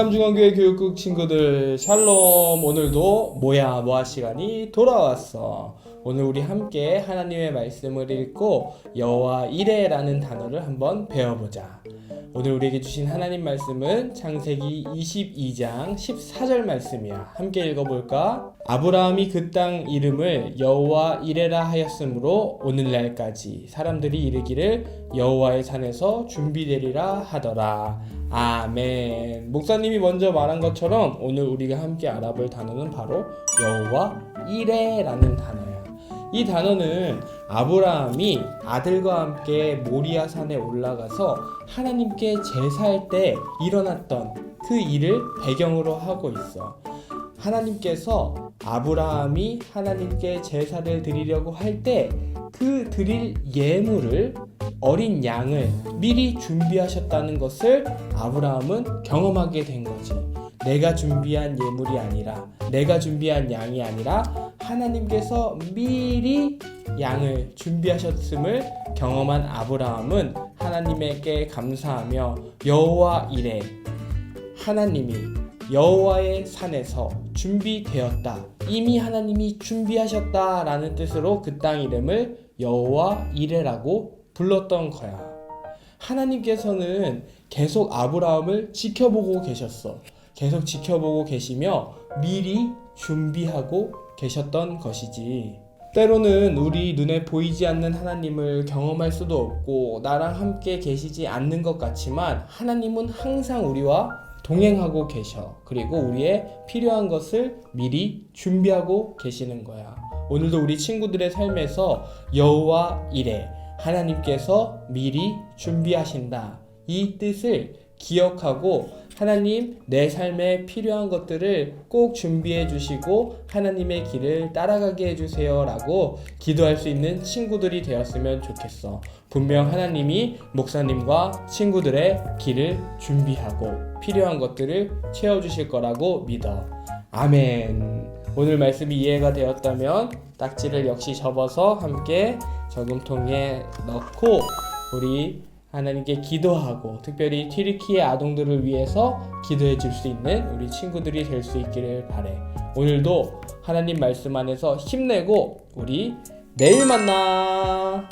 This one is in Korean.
경남중앙교회 교육국 친구들 샬롬 오늘도 뭐야 뭐하 시간이 돌아왔어. 오늘 우리 함께 하나님의 말씀을 읽고 여호와 이레라는 단어를 한번 배워보자. 오늘 우리에게 주신 하나님 말씀은 창세기 22장 14절 말씀이야. 함께 읽어볼까? 아브라함이 그 땅 이름을 여호와 이레라 하였으므로 오늘날까지 사람들이 이르기를 여호와의 산에서 준비되리라 하더라 아멘. 목사님이 먼저 말한 것처럼 오늘 우리가 함께 알아볼 단어는 바로 여호와 이레라는 단어야. 이 단어는 아브라함이 아들과 함께 모리아 산에 올라가서 하나님께 제사할 때 일어났던 그 일을 배경으로 하고 있어. 하나님께서 아브라함이 하나님께 제사를 드리려고 할 때 그 드릴 예물을 어린 양을 미리 준비하셨다는 것을 아브라함은 경험하게 된 거지. 내가 준비한 예물이 아니라 내가 준비한 양이 아니라 하나님께서 미리 양을 준비하셨음을 경험한 아브라함은 하나님에게 감사하며 여호와 이래 하나님이 여호와의 산에서 준비되었다. 이미 하나님이 준비하셨다라는 뜻으로 그 땅 이름을 여호와 이레라고 불렀던 거야. 하나님께서는 계속 아브라함을 지켜보고 계셨어. 계속 지켜보고 계시며 미리 준비하고 계셨던 것이지. 때로는 우리 눈에 보이지 않는 하나님을 경험할 수도 없고 나랑 함께 계시지 않는 것 같지만 하나님은 항상 우리와 동행하고 계셔. 그리고 우리의 필요한 것을 미리 준비하고 계시는 거야. 오늘도 우리 친구들의 삶에서 여호와 이래 하나님께서 미리 준비하신다. 이 뜻을 기억하고 하나님 내 삶에 필요한 것들을 꼭 준비해 주시고 하나님의 길을 따라가게 해 주세요 라고 기도할 수 있는 친구들이 되었으면 좋겠어. 분명 하나님이 목사님과 친구들의 길을 준비하고 필요한 것들을 채워 주실 거라고 믿어. 아멘. 오늘 말씀이 이해가 되었다면 딱지를 역시 접어서 함께 저금통에 넣고 우리 하나님께 기도하고 특별히 튀르키의 아동들을 위해서 기도해 줄 수 있는 우리 친구들이 될 수 있기를 바래. 오늘도 하나님 말씀 안에서 힘내고 우리 내일 만나.